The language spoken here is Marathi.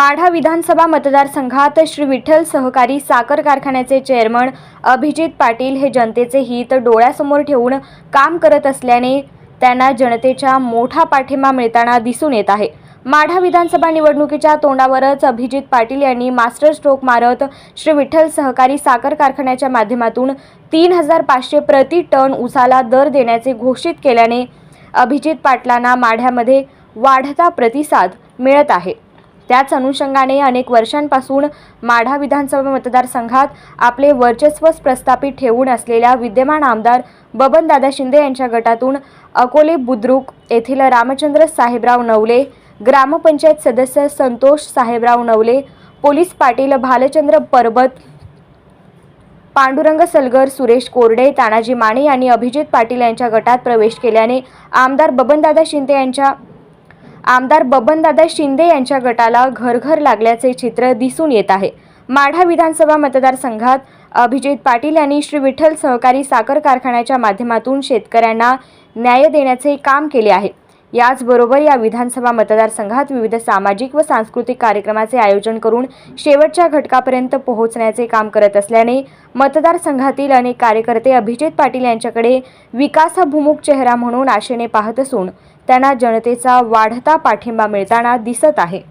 माढा विधानसभा मतदारसंघात श्री विठ्ठल सहकारी साखर कारखान्याचे चेअरमन अभिजित पाटील हे जनतेचे हित डोळ्यासमोर ठेवून काम करत असल्याने त्यांना जनतेचा मोठा पाठिंबा मिळताना दिसून येत आहे. माढा विधानसभा निवडणुकीच्या तोंडावरच अभिजित पाटील यांनी मास्टर स्ट्रोक मारत श्री विठ्ठल सहकारी साखर कारखान्याच्या माध्यमातून तीन हजार पाचशे प्रति टन उसाला दर देण्याचे घोषित केल्याने अभिजित पाटलांना माढ्यामध्ये वाढता प्रतिसाद मिळत आहे. त्याच अनुषंगाने अनेक वर्षांपासून माढा विधानसभा मतदारसंघात आपले वर्चस्व प्रस्थापित ठेवून असलेल्या विद्यमान आमदार बबनदादा शिंदे यांच्या गटातून अकोले बुद्रुक येथील रामचंद्र साहेबराव नवले ग्रामपंचायत सदस्य संतोष साहेबराव नवले पोलीस पाटील भालचंद्र परबत पांडुरंग सलगर सुरेश कोरडे तानाजी माने यांनी अभिजित पाटील यांच्या गटात प्रवेश केल्याने आमदार बबनदादा शिंदे यांच्या आमदार बबनदादा शिंदे यांच्या गटाला घरघर लागल्याचे चित्र दिसून येत आहे. माढा विधानसभा मतदारसंघात अभिजित पाटील यांनी श्री विठ्ठल सहकारी साखर कारखान्याच्या माध्यमातून शेतकऱ्यांना न्याय देण्याचे काम केले आहे. याचबरोबर या विधानसभा मतदारसंघात विविध सामाजिक व सांस्कृतिक कार्यक्रमाचे आयोजन करून शेवटच्या घटकापर्यंत पोहोचण्याचे काम करत असल्याने मतदारसंघातील अनेक कार्यकर्ते अभिजित पाटील यांच्याकडे विकासाभिमुख चेहरा म्हणून आशेने पाहत असून त्यांना जनतेचा वाढता पाठिंबा मिळताना दिसत आहे.